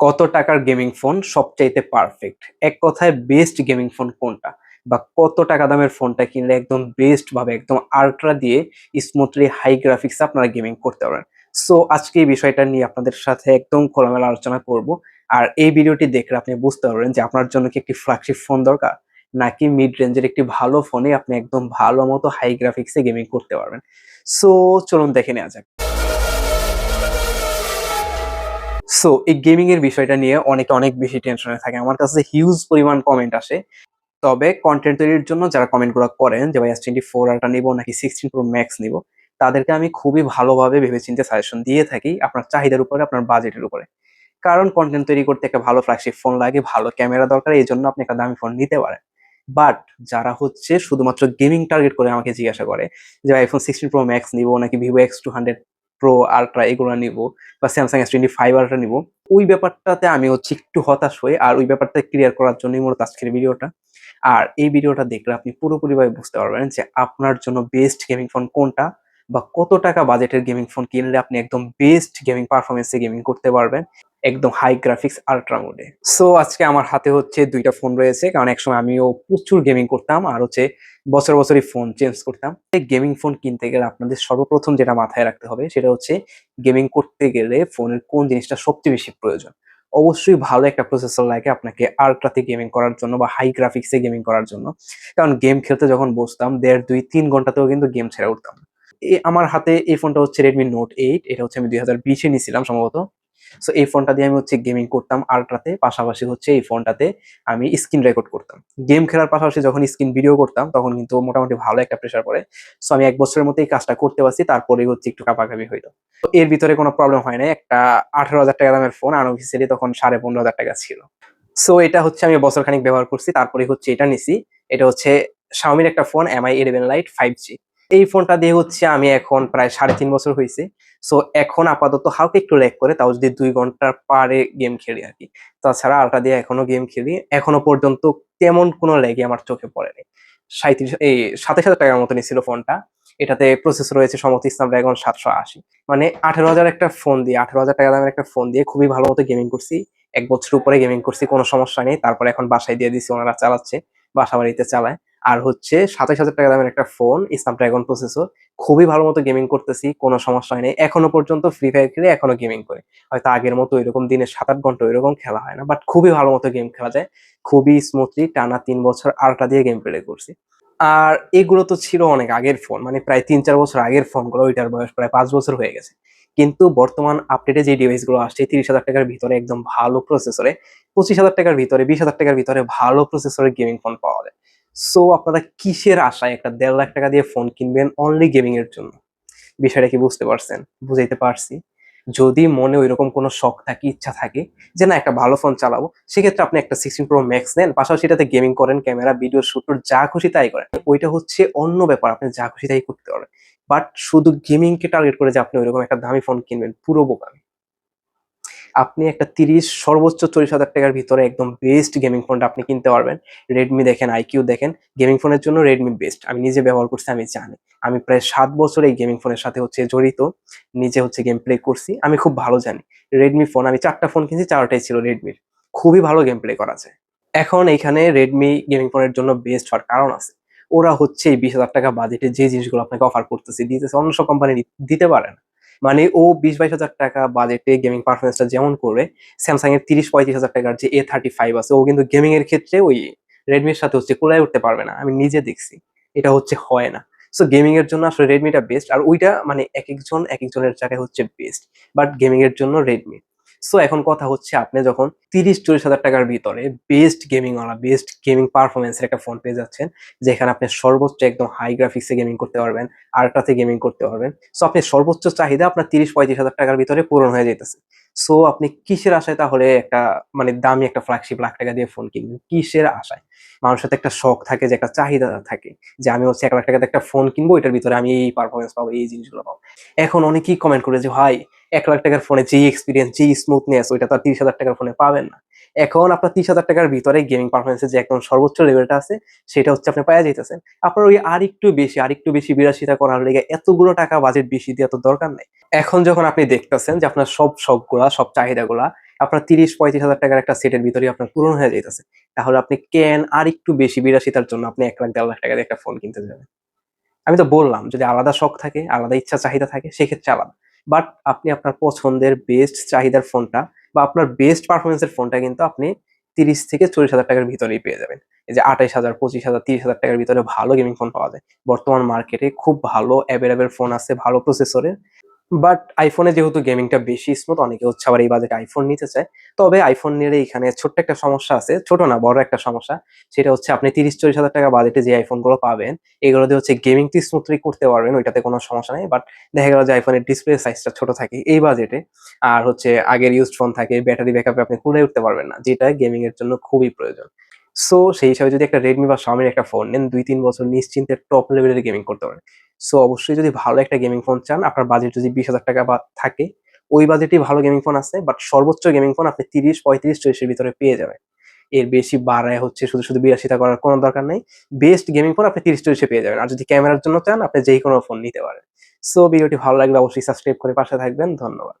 কত টাকার gaming phone সবচাইতে পারফেক্ট? এক কথায় বেস্ট গেমিং ফোন কোনটা? বা কত টাকা দামের ফোনটা কিনলে একদম বেস্ট ভাবে, একদম আল্ট্রা দিয়ে স্মুথলি হাই গ্রাফিক্স আপনারা গেমিং করতে পারেন সো আজকে এই বিষয়টা নিয়ে আপনাদের সাথে একদম খোলামেলা আলোচনা করব। আর এই ভিডিওটি দেখলে আপনি বুঝতে পারবেন যে আপনার জন্য কি একটি ফ্ল্যাগশিপ ফোন দরকার? নাকি মিড রেঞ্জের একটি ভালো ফোনে আপনি একদম ভালো মতো হাই গ্রাফিক্সে গেমিং করতে পারবেন? সো চলুন দেখে নেওয়া যাক। সো এই গেমিং এর বিষয়টা নিয়ে অনেকে অনেক বেশি টেনশনে থাকে। আমার কাছে হিউজ পরিমাণ কমেন্ট আসে। তবে কন্টেন্ট তৈরির জন্য যারা কমেন্টগুলো করেন যে, ভাই এস টোয়েন্টি ফোর আলটা নিবো নাকি সিক্সটিন প্রো ম্যাক্স নিবো? তাদেরকে আমি খুবই ভালোভাবে ভেবেচিন্তে সাজেশন দিয়ে থাকি আপনার চাহিদার উপরে, আপনার বাজেটের উপরে। কারণ কন্টেন্ট তৈরি করতে একটা ভালো ফ্ল্যাগশিপ ফোন লাগে, ভালো ক্যামেরা দরকার, এই জন্য আপনি একটা দামি ফোন নিতে পারেন। বাট যারা হচ্ছে শুধুমাত্র গেমিং টার্গেট করে আমাকে জিজ্ঞাসা করে যে আইফোন সিক্সটিন প্রো ম্যাক্স নিবো নাকি Vivo X two hundred pro ultra এগুলো নিব বা Samsung S twenty five ultra নিব। ওই ব্যাপারটাতে আমি হচ্ছে একটু হতাশ হই আর ওই ব্যাপারটা ক্লিয়ার করার জন্যই মূলত আজকের ভিডিওটা। আর এই ভিডিওটা দেখলে আপনি পুরোপুরিভাবে বুঝতে পারবেন যে আপনার জন্য বেস্ট গেমিং ফোন কোনটা বা কত টাকা বাজেটের গেমিং ফোন কিনলে আপনি একদম বেস্ট গেমিং পারফরমেন্সে গেমিং করতে পারবেন। একদম হাই গ্রাফিক্স আলট্রা মোডে সো আজকে আমার হাতে হচ্ছে দুইটা ফোন রয়েছে, কারণ একসময় আমিও প্রচুর গেমিং করতাম আর হচ্ছে বছর বছরই ফোন চেঞ্জ করতাম। গেমিং ফোন কিনতে গেলে আপনাদের সর্বপ্রথম যেটা মাথায় রাখতে হবে, সেটা হচ্ছে গেমিং করতে গেলে ফোনের কোন জিনিসটা সবচেয়ে বেশি প্রয়োজন। অবশ্যই ভালো একটা প্রসেসর লাগে আপনাকে আল্ট্রাতে গেমিং করার জন্য বা হাই গ্রাফিক্সে গেমিং করার জন্য। কারণ গেম খেলতে যখন বসতাম, দেড়, দুই, তিন ঘন্টাতেও কিন্তু গেম ছেড়ে উঠতাম। আমার হাতে এই ফোনটা হচ্ছে রেডমি নোট এইট এটা হচ্ছে আমি দুই হাজার বিশে নিয়েছিলাম সম্ভবত। সো এই ফোনটা দিয়ে আমি হচ্ছে গেমিং করতাম আল্ট্রাতে পাশাপাশি হচ্ছে এই ফোনটাতে আমি স্ক্রিন রেকর্ড করতাম। গেম খেলার পাশাপাশি যখন স্ক্রিন ভিডিও করতাম, তখন কিন্তু মোটামুটি ভালো একটা প্রেশার পড়ে। সো আমি এক বছরের মধ্যে এই কাজটা করতে পারছি তারপরে হচ্ছে একটু কাপাকাপি হইতো তো এর ভিতরে কোনো প্রবলেম হয় না একটা আঠারো হাজার টাকা দামের ফোন আনঅফিসিয়ালি তখন সাড়ে পনেরো হাজার টাকা ছিল। সো এটা হচ্ছে আমি বছর খানিক ব্যবহার করছি তারপরে হচ্ছে এটা নিছি। এটা হচ্ছে শাওমির একটা phone Mi eleven lite five G এই ফোনটা দিয়ে হচ্ছে আমি এখন প্রায় সাড়ে তিন বছর হয়েছে সো এখন আপাতত হালকা একটু ল্যাগ করে, তাও যদি দুই ঘণ্টার পারে গেম খেলি আর কি তাছাড়া আলটা দিয়ে এখনও গেম খেলি। এখনও পর্যন্ত তেমন কোনো ল্যাগই আমার চোখে পড়েনি। সাঁত্রিশ এই সাতাশ হাজার টাকার মতো নিছিল ফোনটা। এটাতে প্রসেসর রয়েছে সমস্ত স্ন্যাপড্রাগন সাতশো আশি। মানে আঠারো হাজার একটা ফোন দিয়ে, আঠারো হাজার টাকা দামের একটা ফোন দিয়ে খুবই ভালো মতো গেমিং করছি। এক বছর উপরে গেমিং করছি, কোনো সমস্যা নেই। তারপরে এখন বাসায় দিয়ে দিছি, ওনারা চালাচ্ছে বাসা বাড়িতে চালায়। আর হচ্ছে সাতাশ হাজার টাকা দামের একটা ফোন স্ন্যাপড্রাগন প্রসেসর খুবই ভালো মতো গেমিং করতেছি, কোনো সমস্যা নেই এখনও পর্যন্ত ফ্রি ফায়ার খেলে এখনও গেমিং করে। হয়তো আগের মতো এরকম দিনে সাত আট ঘণ্টা এরকম খেলা হয় না বাট খুবই ভালো মতো গেম খেলা যায়। খুবই স্মুথলি টানা তিন বছর আরটা দিয়ে গেম প্লে করছি। আর এগুলো তো ছিল অনেক আগের ফোন মানে প্রায় তিন চার বছর আগের ফোনগুলো, ওইটার বয়স প্রায় পাঁচ বছর হয়ে গেছে। কিন্তু বর্তমান আপডেটে যে ডিভাইসগুলো আসছে, তিরিশ হাজার টাকার ভিতরে একদম ভালো প্রসেসরে পঁচিশ হাজার টাকার ভিতরে, বিশ হাজার টাকার ভিতরে ভালো প্রসেসরের গেমিং ফোন পাওয়া যায়। সো আপনারা কিসের আশায় একটা দেড় লাখ টাকা দিয়ে ফোন কিনবেন অনলি গেমিং এর জন্য? বিষয়টা কি বুঝতে পারছেন? বুঝাইতে পারছি। যদি মনে ওইরকম কোনো শখ থাকে, ইচ্ছা থাকে যে না, একটা ভালো ফোন চালাবো, সেক্ষেত্রে আপনি একটা সিক্সটিন প্রো ম্যাক্স নেন। পাশাপাশি এটাতে গেমিং করেন, ক্যামেরা ভিডিও শুট যা খুশি তাই করেন। ওইটা হচ্ছে অন্য ব্যাপার, আপনি যা খুশি তাই করতে পারবেন। বাট শুধু গেমিং কে টার্গেট করে যে আপনি ওইরকম একটা দামি ফোন কিনবেন, পুরো বোকামি। আপনি একটা তিরিশ সর্বোচ্চ চল্লিশ হাজার টাকার ভিতরে একদম বেস্ট গেমিং ফোনটা আপনি কিনতে পারবেন। রেডমি দেখেন আইকিউ দেখেন গেমিং ফোনের জন্য রেডমি বেস্ট আমি নিজে ব্যবহার করছি, আমি জানি। আমি প্রায় সাত বছর এই গেমিং ফোনের সাথে হচ্ছে জড়িত, নিজে হচ্ছে গেম প্লে করছি, আমি খুব ভালো জানি। রেডমি ফোন আমি চারটা ফোন কিনছি, চারটাই ছিল রেডমির খুবই ভালো গেম প্লে করা যায় এখন এখানে রেডমি গেমিং ফোনের জন্য বেস্ট হওয়ার কারণ আছে। ওরা হচ্ছে এই বিশ হাজার টাকা বাজেটে যে জিনিসগুলো আপনাকে অফার করতেছে, দিতেছে, অন্য সব কোম্পানি দিতে পারে না। মানে ও বিশ বাইশ হাজার টাকা বাজেটে গেমিং পারফরমেন্সটা যেমন করবে স্যামসাং এর তিরিশ পঁয়ত্রিশ হাজার টাকার যে এ থার্টি ফাইভ আছে, ও কিন্তু গেমিং এর ক্ষেত্রে ওই রেডমির সাথে হচ্ছে কোলায় উঠতে পারবে না। আমি নিজে দেখছি, এটা হচ্ছে হয় না। সো গেমিং এর জন্য আসলে রেডমিটা বেস্ট আর ওইটা মানে এক একজন এক একজনের জায়গায় হচ্ছে বেস্ট বাট গেমিং এর জন্য রেডমি সো এখন কথা হচ্ছে আপনি যখন তিরিশ, চল্লিশ হাজার টাকার ভিতরে বেস্ট গেমিং ওয়ালা বেস্ট গেমিং পারফরমেন্সের একটা ফোন পেয়ে যাচ্ছেন, যেখানে আপনি সর্বোচ্চ একদম হাই গ্রাফিক্সে গেমিং করতে পারবেন আল্ট্রাতে গেমিং করতে পারবেন। সো আপনি সর্বোচ্চ চাহিদা আপনার তিরিশ, পঁয়ত্রিশ হাজার টাকার ভিতরে পূরণ হয়ে যেতেছে সো আপনি কিসের আশায় তাহলে একটা মানে দামি একটা ফ্ল্যাগশিপ লাখ টাকা দিয়ে ফোন কিনবেন? কিসের আশায়? মানুষের একটা শখ থাকে যে একটা চাহিদা থাকে যে আমি হচ্ছে এক লাখ টাকাতে একটা ফোন কিনবো, এটার ভিতরে আমি এই পারফরমেন্স পাবো, এই জিনিসগুলো পাবো। এখন অনেকেই কমেন্ট করে যে, ভাই এক লাখ টাকার ফোনে যে এক্সপিরিয়েন্স যে স্মুথনেস ওইটা তো আর তিরিশ হাজার টাকার ফোনে পাবেন না। এখন আপনার তিরিশ হাজার টাকার ভিতরে গেমিং পারফরমেন্সের যে একদম সর্বোচ্চ লেভেলটা আছে, সেটা হচ্ছে আপনি পাওয়া যাইতেছেন। আপনার ওই আর একটু বেশি, আর একটু বেশি বিলাসিতা করার লেগে এতগুলো টাকা বাজেট বেশি দেওয়া তো দরকার নেই। এখন যখন আপনি দেখতেছেন যে আপনার সব শখগুলা, সব চাহিদাগুলা, আপনার তিরিশ পঁয়ত্রিশ হাজার টাকার একটা সেটের ভিতরে আপনার পূরণ হয়ে যাইতেছে, তাহলে আপনি কেন আর একটু বেশি বিলাসিতার জন্য আপনি এক লাখ, দেড় লাখ টাকা দিয়ে একটা ফোন কিনতে যাবেন? আমি তো বললাম, যদি আলাদা শখ থাকে, আলাদা ইচ্ছা চাহিদা থাকে, সেক্ষেত্রে আলাদা। বাট আপনি আপনার পছন্দের বেস্ট চাহিদার ফোনটা বা আপনার বেস্ট পারফরমেন্সের ফোনটা কিন্তু আপনি তিরিশ থেকে চল্লিশ হাজার টাকার ভিতরেই পেয়ে যাবেন। এই যে আঠাইশ হাজার, পঁচিশ হাজার, তিরিশ হাজার টাকার ভিতরে ভালো গেমিং ফোন পাওয়া যায়। বর্তমান মার্কেটে খুব ভালো অ্যাভেলেবেল ফোন আছে, ভালো প্রসেসরের বাট আইফোনে যেহেতু গেমিংটা বেশি স্মুথ অনেকে হচ্ছে আবার এই বাজেটে আইফোন নিতে চায়। তবে আইফোন নিলে এখানে ছোট্ট একটা সমস্যা আছে, ছোট না, বড় একটা সমস্যা। সেটা হচ্ছে আপনি তিরিশ চল্লিশ হাজার টাকা বাজেটে যে আইফোনগুলো পাবেন, এগুলো দিয়ে হচ্ছে গেমিংটি স্মুথলি করতে পারবেন, ওইটাতে কোনো সমস্যা নেই। বাট দেখা গেল যে আইফোনের ডিসপ্লে সাইজটা ছোট থাকে এই বাজেটে, আর হচ্ছে আগের ইউজড ফোন থাকে ব্যাটারি ব্যাকআপে আপনি কুড়ে উঠতে পারবেন না, যেটা গেমিং এর জন্য খুবই প্রয়োজন। সো সেই হিসাবে যদি একটা রেডমি বা শাওমির একটা ফোন নেন, দুই তিন বছর নিশ্চিন্তে টপ লেভেলের গেমিং করতে পারেন। সো অবশ্যই যদি ভালো একটা গেমিং ফোন চান, আপনার বাজেট যদি বিশ হাজার টাকা বা থাকে, ওই বাজেটেই ভালো গেমিং ফোন আছে বাট সর্বোচ্চ গেমিং ফোন আপনি তিরিশ, পঁয়ত্রিশ, চল্লিশের ভিতরে পেয়ে যাবেন। এর বেশি বাড়ায় হচ্ছে শুধু শুধু বিলাসিতা করার কোনো দরকার নেই। বেস্ট গেমিং ফোন আপনি তিরিশ, চল্লিশে পেয়ে যাবেন। আর যদি ক্যামেরার জন্য চান, আপনি যেই কোনো ফোন নিতে পারেন। সো ভিডিওটি ভালো লাগলে অবশ্যই সাবস্ক্রাইব করে পাশে থাকবেন। ধন্যবাদ।